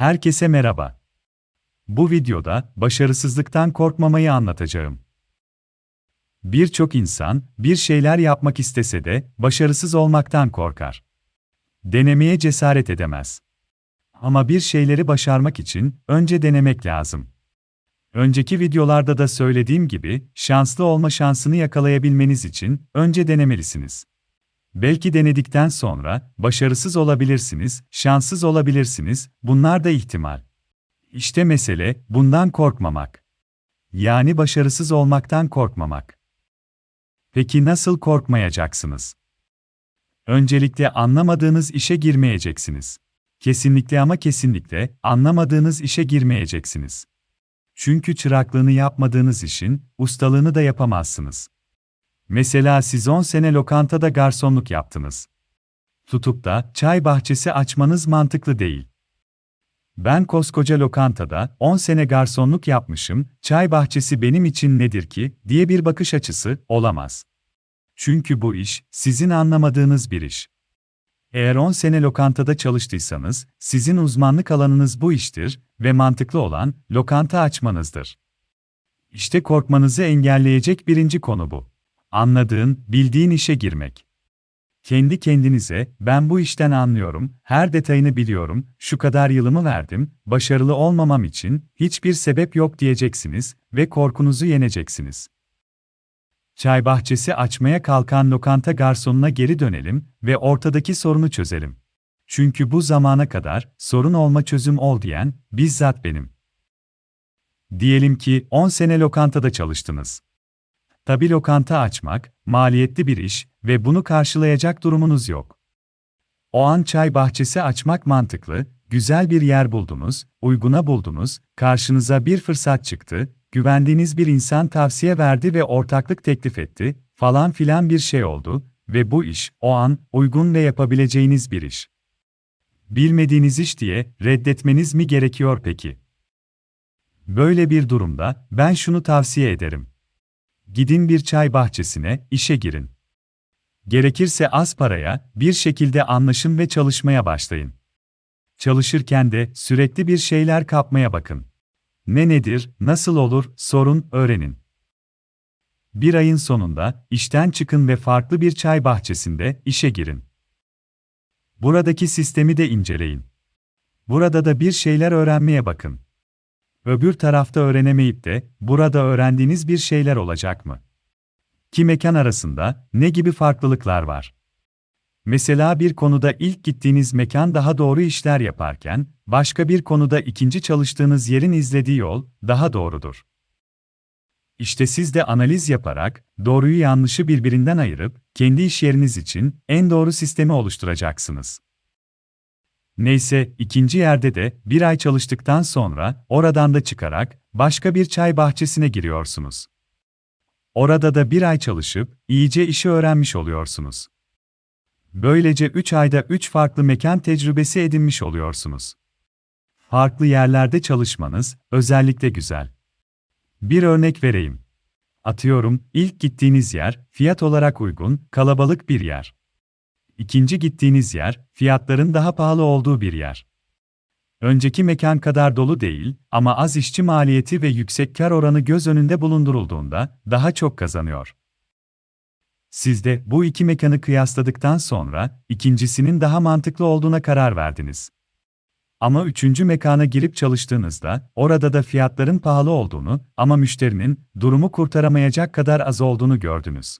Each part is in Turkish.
Herkese merhaba. Bu videoda başarısızlıktan korkmamayı anlatacağım. Birçok insan bir şeyler yapmak istese de başarısız olmaktan korkar. Denemeye cesaret edemez. Ama bir şeyleri başarmak için önce denemek lazım. Önceki videolarda da söylediğim gibi şanslı olma şansını yakalayabilmeniz için önce denemelisiniz. Belki denedikten sonra başarısız olabilirsiniz, şanssız olabilirsiniz, bunlar da ihtimal. İşte mesele bundan korkmamak. Yani başarısız olmaktan korkmamak. Peki nasıl korkmayacaksınız? Öncelikle anlamadığınız işe girmeyeceksiniz. Kesinlikle ama kesinlikle anlamadığınız işe girmeyeceksiniz. Çünkü çıraklığını yapmadığınız işin ustalığını da yapamazsınız. Mesela siz 10 sene lokantada garsonluk yaptınız. Tutup da çay bahçesi açmanız mantıklı değil. Ben koskoca lokantada 10 sene garsonluk yapmışım, çay bahçesi benim için nedir ki diye bir bakış açısı olamaz. Çünkü bu iş sizin anlamadığınız bir iş. Eğer 10 sene lokantada çalıştıysanız, sizin uzmanlık alanınız bu iştir ve mantıklı olan lokanta açmanızdır. İşte korkmanızı engelleyecek birinci konu bu. Anladığın, bildiğin işe girmek. Kendi kendinize, ben bu işten anlıyorum, her detayını biliyorum, şu kadar yılımı verdim, başarılı olmamam için hiçbir sebep yok diyeceksiniz ve korkunuzu yeneceksiniz. Çay bahçesi açmaya kalkan lokanta garsonuna geri dönelim ve ortadaki sorunu çözelim. Çünkü bu zamana kadar sorun olma çözüm ol diyen bizzat benim. Diyelim ki 10 sene lokantada çalıştınız. Tabi lokanta açmak, maliyetli bir iş ve bunu karşılayacak durumunuz yok. O an çay bahçesi açmak mantıklı, güzel bir yer buldunuz, uyguna buldunuz, karşınıza bir fırsat çıktı, güvendiğiniz bir insan tavsiye verdi ve ortaklık teklif etti, falan filan bir şey oldu ve bu iş, o an, uygun ve yapabileceğiniz bir iş. Bilmediğiniz iş diye reddetmeniz mi gerekiyor peki? Böyle bir durumda ben şunu tavsiye ederim. Gidin bir çay bahçesine, işe girin. Gerekirse az paraya, bir şekilde anlaşın ve çalışmaya başlayın. Çalışırken de sürekli bir şeyler kapmaya bakın. Ne nedir, nasıl olur, sorun, öğrenin. Bir ayın sonunda işten çıkın ve farklı bir çay bahçesinde işe girin. Buradaki sistemi de inceleyin. Burada da bir şeyler öğrenmeye bakın. Öbür tarafta öğrenemeyip de burada öğrendiğiniz bir şeyler olacak mı? ki mekan arasında ne gibi farklılıklar var? Mesela bir konuda ilk gittiğiniz mekan daha doğru işler yaparken, başka bir konuda ikinci çalıştığınız yerin izlediği yol daha doğrudur. İşte siz de analiz yaparak, doğruyu yanlışı birbirinden ayırıp, kendi iş yeriniz için en doğru sistemi oluşturacaksınız. Neyse, ikinci yerde de bir ay çalıştıktan sonra, oradan da çıkarak, başka bir çay bahçesine giriyorsunuz. Orada da bir ay çalışıp, iyice işi öğrenmiş oluyorsunuz. Böylece 3 ayda 3 farklı mekan tecrübesi edinmiş oluyorsunuz. Farklı yerlerde çalışmanız özellikle güzel. Bir örnek vereyim. Atıyorum, ilk gittiğiniz yer fiyat olarak uygun, kalabalık bir yer. İkinci gittiğiniz yer fiyatların daha pahalı olduğu bir yer. Önceki mekan kadar dolu değil ama az işçi maliyeti ve yüksek kar oranı göz önünde bulundurulduğunda daha çok kazanıyor. Siz de bu iki mekanı kıyasladıktan sonra ikincisinin daha mantıklı olduğuna karar verdiniz. Ama üçüncü mekana girip çalıştığınızda orada da fiyatların pahalı olduğunu ama müşterinin durumu kurtaramayacak kadar az olduğunu gördünüz.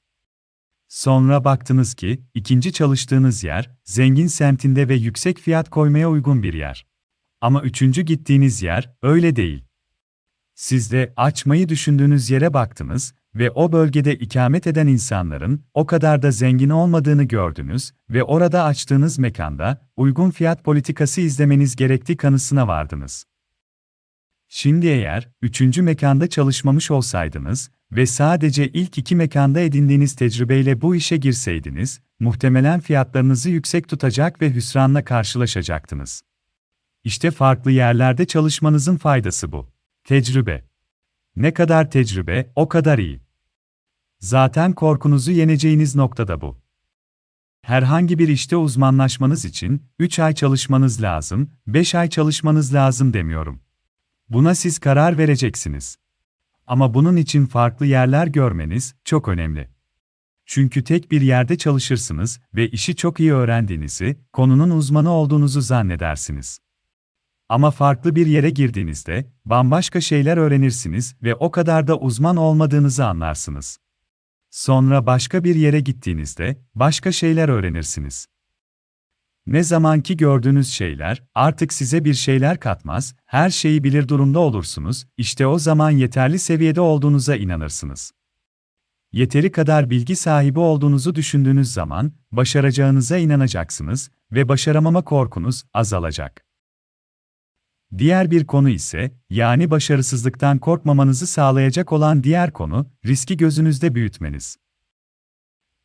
Sonra baktınız ki ikinci çalıştığınız yer zengin semtinde ve yüksek fiyat koymaya uygun bir yer. Ama üçüncü gittiğiniz yer öyle değil. Siz de açmayı düşündüğünüz yere baktınız ve o bölgede ikamet eden insanların o kadar da zengin olmadığını gördünüz ve orada açtığınız mekanda uygun fiyat politikası izlemeniz gerektiği kanısına vardınız. Şimdi eğer üçüncü mekanda çalışmamış olsaydınız ve sadece ilk iki mekanda edindiğiniz tecrübeyle bu işe girseydiniz, muhtemelen fiyatlarınızı yüksek tutacak ve hüsranla karşılaşacaktınız. İşte farklı yerlerde çalışmanızın faydası bu. Tecrübe. Ne kadar tecrübe, o kadar iyi. Zaten korkunuzu yeneceğiniz nokta da bu. Herhangi bir işte uzmanlaşmanız için 3 ay çalışmanız lazım, 5 ay çalışmanız lazım demiyorum. Buna siz karar vereceksiniz. Ama bunun için farklı yerler görmeniz çok önemli. Çünkü tek bir yerde çalışırsınız ve işi çok iyi öğrendiğinizi, konunun uzmanı olduğunuzu zannedersiniz. Ama farklı bir yere girdiğinizde bambaşka şeyler öğrenirsiniz ve o kadar da uzman olmadığınızı anlarsınız. Sonra başka bir yere gittiğinizde başka şeyler öğrenirsiniz. Ne zamanki gördüğünüz şeyler artık size bir şeyler katmaz, her şeyi bilir durumda olursunuz, işte o zaman yeterli seviyede olduğunuza inanırsınız. Yeteri kadar bilgi sahibi olduğunuzu düşündüğünüz zaman başaracağınıza inanacaksınız ve başaramama korkunuz azalacak. Diğer bir konu ise, yani başarısızlıktan korkmamanızı sağlayacak olan diğer konu, riski gözünüzde büyütmeniz.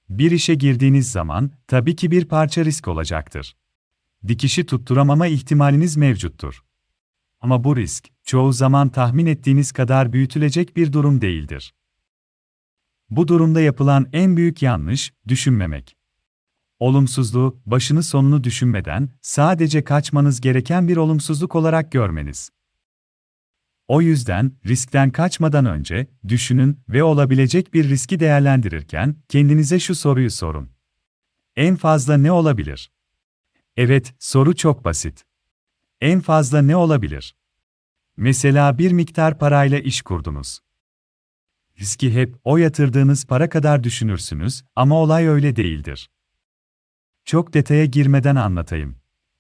Bir işe girdiğiniz zaman, tabii ki bir parça risk olacaktır. Dikişi tutturamama ihtimaliniz mevcuttur. Ama bu risk, çoğu zaman tahmin ettiğiniz kadar büyütülecek bir durum değildir. Bu durumda yapılan en büyük yanlış, düşünmemek. Olumsuzluğu, başını sonunu düşünmeden, sadece kaçmanız gereken bir olumsuzluk olarak görmeniz. O yüzden, riskten kaçmadan önce, düşünün ve olabilecek bir riski değerlendirirken, kendinize şu soruyu sorun. En fazla ne olabilir? Evet, soru çok basit. En fazla ne olabilir? Mesela bir miktar parayla iş kurdunuz. Riski hep o yatırdığınız para kadar düşünürsünüz ama olay öyle değildir. Çok detaya girmeden anlatayım.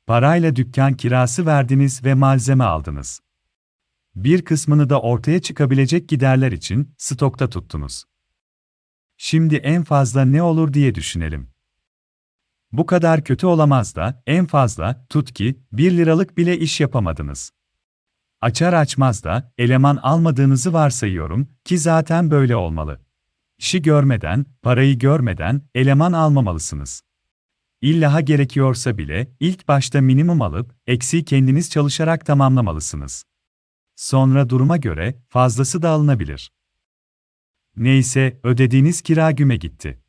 Parayla dükkan kirası verdiniz ve malzeme aldınız. Bir kısmını da ortaya çıkabilecek giderler için stokta tuttunuz. Şimdi en fazla ne olur diye düşünelim. Bu kadar kötü olamaz da en fazla tut ki 1 liralık bile iş yapamadınız. Açar açmaz da eleman almadığınızı varsayıyorum ki zaten böyle olmalı. İşi görmeden, parayı görmeden eleman almamalısınız. İllaha gerekiyorsa bile ilk başta minimum alıp eksiği kendiniz çalışarak tamamlamalısınız. Sonra duruma göre fazlası da alınabilir. Neyse, ödediğiniz kira güme gitti.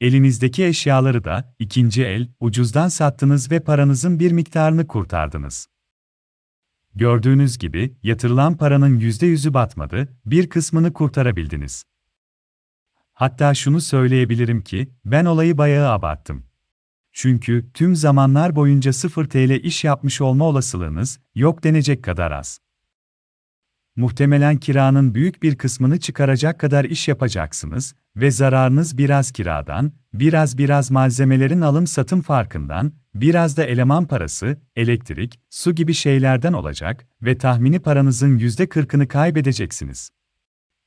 Elinizdeki eşyaları da ikinci el, ucuzdan sattınız ve paranızın bir miktarını kurtardınız. Gördüğünüz gibi yatırılan paranın yüzde yüzü batmadı, bir kısmını kurtarabildiniz. Hatta şunu söyleyebilirim ki, ben olayı bayağı abarttım. Çünkü tüm zamanlar boyunca 0 TL iş yapmış olma olasılığınız yok denecek kadar az. Muhtemelen kiranın büyük bir kısmını çıkaracak kadar iş yapacaksınız ve zararınız biraz kiradan, biraz biraz malzemelerin alım-satım farkından, biraz da eleman parası, elektrik, su gibi şeylerden olacak ve tahmini paranızın %40'ını kaybedeceksiniz.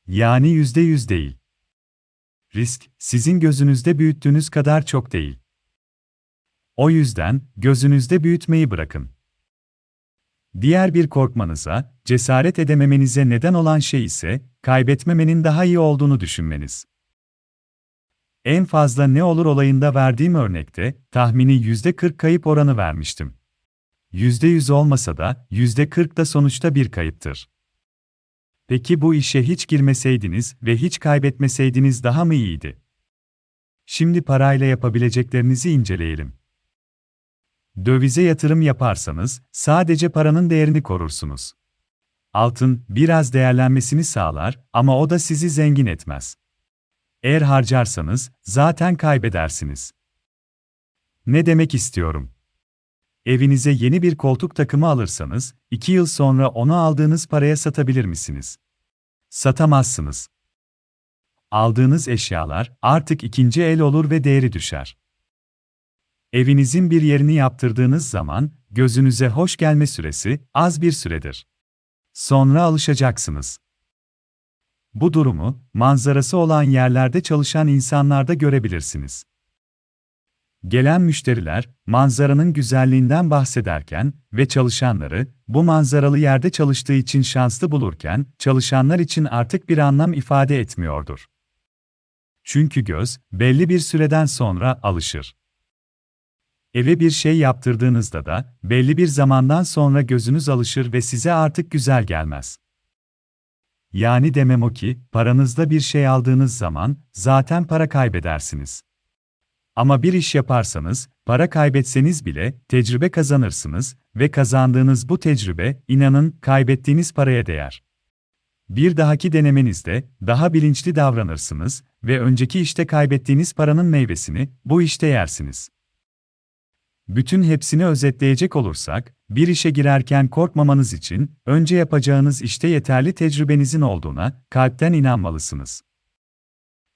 Yani %100 değil. Risk, sizin gözünüzde büyüttüğünüz kadar çok değil. O yüzden, gözünüzde büyütmeyi bırakın. Diğer bir korkmanıza, cesaret edememenize neden olan şey ise, kaybetmemenin daha iyi olduğunu düşünmeniz. En fazla ne olur olayında verdiğim örnekte, tahmini %40 kayıp oranı vermiştim. %100 olmasa da, %40 da sonuçta bir kayıptır. Peki bu işe hiç girmeseydiniz ve hiç kaybetmeseydiniz daha mı iyiydi? Şimdi parayla yapabileceklerinizi inceleyelim. Dövize yatırım yaparsanız sadece paranın değerini korursunuz. Altın biraz değerlenmesini sağlar ama o da sizi zengin etmez. Eğer harcarsanız zaten kaybedersiniz. Ne demek istiyorum? Evinize yeni bir koltuk takımı alırsanız, iki yıl sonra onu aldığınız paraya satabilir misiniz? Satamazsınız. Aldığınız eşyalar artık ikinci el olur ve değeri düşer. Evinizin bir yerini yaptırdığınız zaman, gözünüze hoş gelme süresi az bir süredir. Sonra alışacaksınız. Bu durumu, manzarası olan yerlerde çalışan insanlarda görebilirsiniz. Gelen müşteriler, manzaranın güzelliğinden bahsederken ve çalışanları, bu manzaralı yerde çalıştığı için şanslı bulurken, çalışanlar için artık bir anlam ifade etmiyordur. Çünkü göz, belli bir süreden sonra alışır. Eve bir şey yaptırdığınızda da, belli bir zamandan sonra gözünüz alışır ve size artık güzel gelmez. Yani demem o ki, paranızda bir şey aldığınız zaman, zaten para kaybedersiniz. Ama bir iş yaparsanız, para kaybetseniz bile tecrübe kazanırsınız ve kazandığınız bu tecrübe, inanın, kaybettiğiniz paraya değer. Bir dahaki denemenizde daha bilinçli davranırsınız ve önceki işte kaybettiğiniz paranın meyvesini bu işte yersiniz. Bütün hepsini özetleyecek olursak, bir işe girerken korkmamanız için önce yapacağınız işte yeterli tecrübenizin olduğuna kalpten inanmalısınız.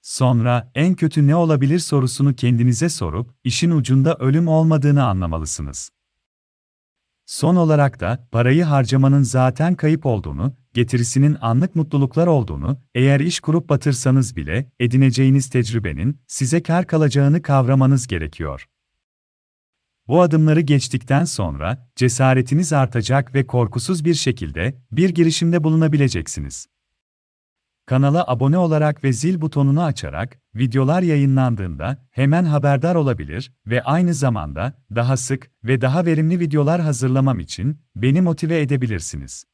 Sonra en kötü ne olabilir sorusunu kendinize sorup işin ucunda ölüm olmadığını anlamalısınız. Son olarak da parayı harcamanın zaten kayıp olduğunu, getirisinin anlık mutluluklar olduğunu, eğer iş kurup batırsanız bile edineceğiniz tecrübenin size kar kalacağını kavramanız gerekiyor. Bu adımları geçtikten sonra cesaretiniz artacak ve korkusuz bir şekilde bir girişimde bulunabileceksiniz. Kanala abone olarak ve zil butonunu açarak videolar yayınlandığında hemen haberdar olabilir ve aynı zamanda daha sık ve daha verimli videolar hazırlamam için beni motive edebilirsiniz.